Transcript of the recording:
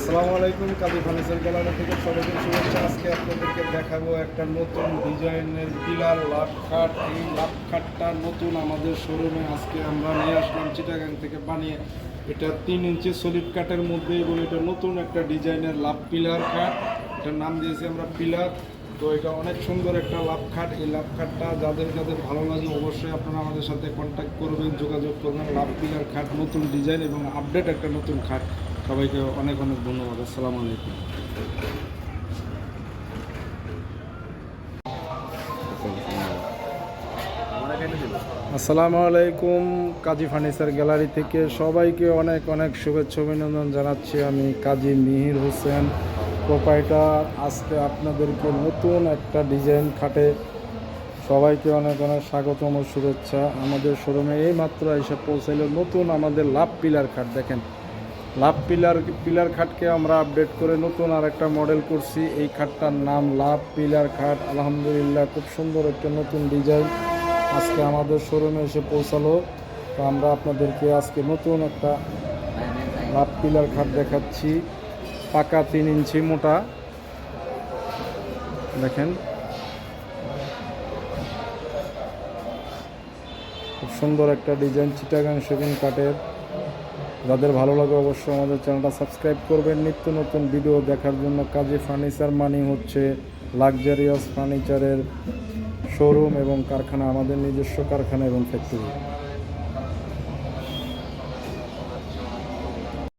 আসসালামু আলাইকুম, কাজী furniture gallery থেকে সবাইকে শুভেচ্ছা। আজকে আপনাদেরকে দেখাবো একটা নতুন ডিজাইনের পিলার লাভ খাট এই লাভ খাটটা নতুন আমাদের শোরুমে আজকে আমরা নিয়ে আসলাম চিটাগাং থেকে বানিয়ে। এটা তিন ইঞ্চি সলিড কাঠের মধ্যে এবং এটা নতুন একটা ডিজাইনের লাভ পিলার খাট। এটার নাম দিয়েছি আমরা পিলার তো এটা অনেক সুন্দর একটা লাভ খাট। এই লাভ খাটটা যাদের যাদের ভালো লাগে অবশ্যই আপনারা আমাদের সাথে কন্ট্যাক্ট করবেন, যোগাযোগ করবেন। লাভ পিলার খাট নতুন ডিজাইন এবং আপডেট একটা নতুন খাট। সবাইকে অনেক অনেক ধন্যবাদ। আসসালামু আলাইকুম। আসসালামু আলাইকুম, কাজী ফার্নিচার গ্যালারি থেকে সবাইকে অনেক অনেক শুভেচ্ছা অভিনন্দন জানাচ্ছি আমি কাজী মিহির হোসেন, প্রোপাইটার। আজকে আপনাদেরকে নতুন একটা ডিজাইন খাটে সবাইকে অনেক অনেক স্বাগতম ও শুভেচ্ছা। আমাদের শোরুমে এই মাত্র এসে পৌঁছাইল নতুন আমাদের লাভ পিলার খাট, দেখেন। লাভ পিলার পিলার খাটকে আমরা আপডেট করে নতুন আর একটা মডেল করছি। এই খাটটার নাম লাভ পিলার খাট। আলহামদুলিল্লাহ, খুব সুন্দর একটা নতুন ডিজাইন আজকে আমাদের শোরুমে এসে পৌঁছালো। তো আমরা আপনাদেরকে আজকে নতুন একটা লাভ পিলার খাট দেখাচ্ছি। পাকা তিন ইঞ্চি মোটা। দেখেন। খুব সুন্দর একটা ডিজাইন চিটাগাং সেগুন কাঠের। যাদের ভালো লাগে অবশ্যই আমাদের চ্যানেলটা সাবস্ক্রাইব করবেন। নিত্য নতুন ভিডিও দেখার জন্য কাজে ফার্নিচার মানি হচ্ছে লাক্সারিয়াস ফার্নিচারের শোরুম এবং কারখানা, আমাদের নিজস্ব কারখানা এবং ফ্যাক্টরি